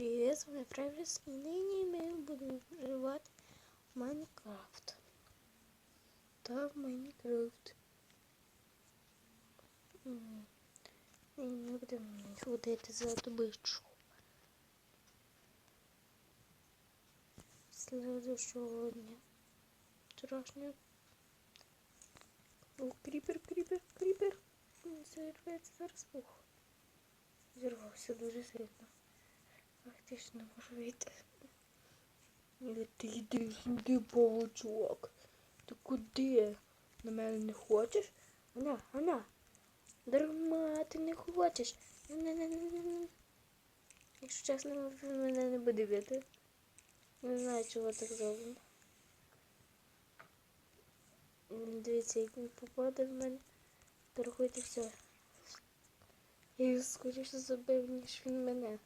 Привет, с вами Фрайврес, и ныне мы будем проживать в Майнкрафт. Да, в Майнкрафт. М, И мы будем вот это за добычу. Следующего дня. Вчерашнего. О, крипер, крипер, крипер. Він Зірветься зараз. Ух. Зірвався дуже сильно. Ах ти ж не можу вийти. Іди ти йди сюди, павучок. Ти куди? На мене не хочеш? Ана, ана. Дарма, ти не хочеш. Якщо чесно, він мене не буде бити. Не знаю, чого так зроблено. Дивіться, як він попаде в мене. Торгуйте все. Я його скоріше забив, ніж він мене.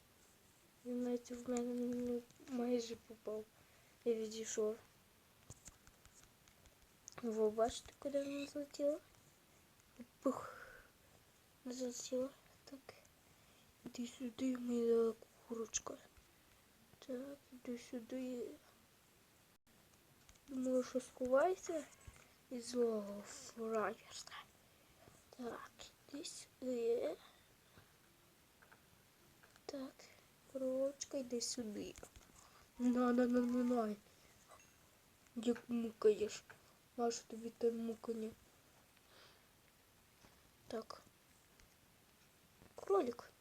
Він навіть в мене не майже попав. Я відійшов. Ви бачите, куди вона злетіла? Пух. Не злетіла. Так. Іди сюди, моя курочка. Так, іди сюди. Думаю, що сховайся із злого фраєрства. Так, іди сюди. Так, коробочка, йди сюди. На, на, на, на, на. Як мукаєш. Нащо тобі те мукання? Так. Кролик.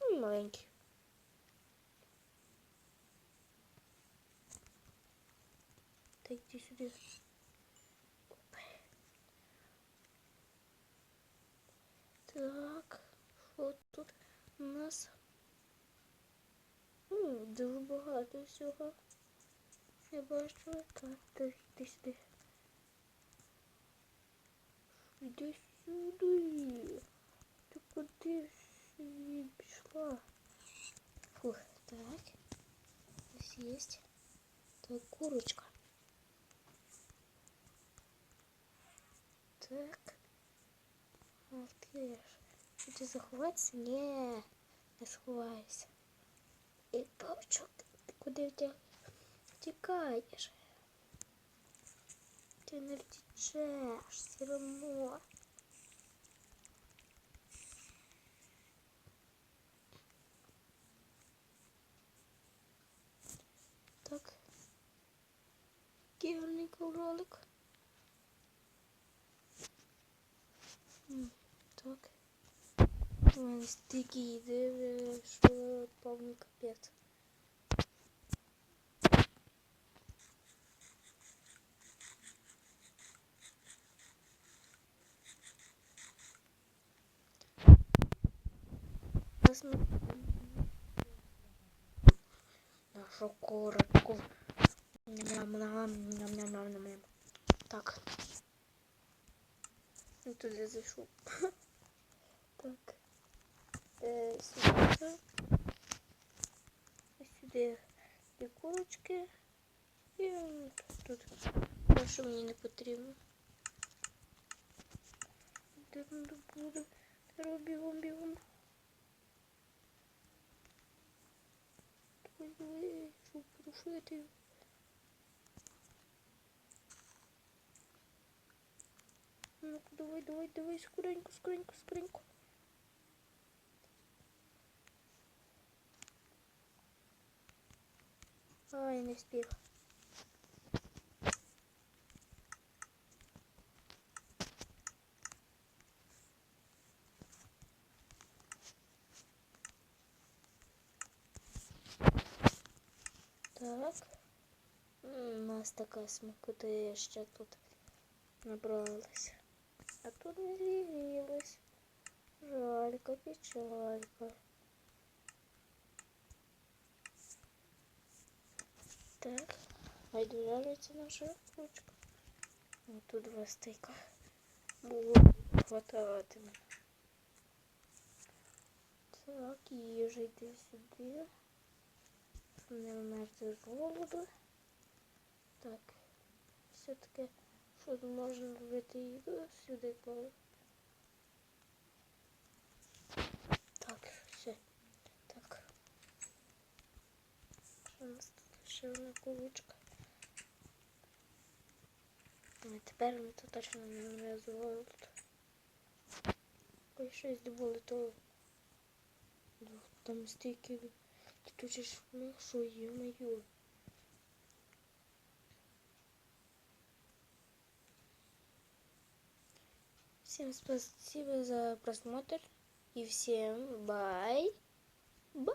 Ну, маленький. Так, іди сюди. Так, що тут у нас? М, Дуже багато всього. Я бачу, так, так, іди сюди. Іди сюди. Ти куди собі пішла? Фух, так. Ось есть. Так, курочка. Так. Ах ти ж. Хочеш заховатися? Ні, не сховайся. І павчук, куди ти тікаєш? Ти не втічеш, равно Так. Кігольненький ролик. Так. Йде, що повний капець. Зараз ми нашу коротку. Ням-ням-ням-ням-ням-ням. Так. Ну, тут я зайшов. Так. Е, сюди. Ось курочки. І тут. Те, що мені не потрібно. Де буде? Бігом, бігом. Щоб порушити. Ну-ка, давай, давай, давай, скоренько, скоренько, скоренько. Ай, не встиг. Так. У нас така смакота ще тут набралась. А тут не з'явилось. Жалька, печалька. Так, а держалася наша ручка. Вот тут два стейка. Було хвататиме. Так, їжа йди сюди. Не вмерти з голоду. Так, все-таки, що тут можна робити їду, сюди кладу. Так, все. Так. У нас одна куличка. Ну, і тепер ми тут точно не нав'язували тут. Ой, щось думали, то ну, там стільки літучих шмих, що ё-моё. Всем спасибо за просмотр и всем бай. Бай.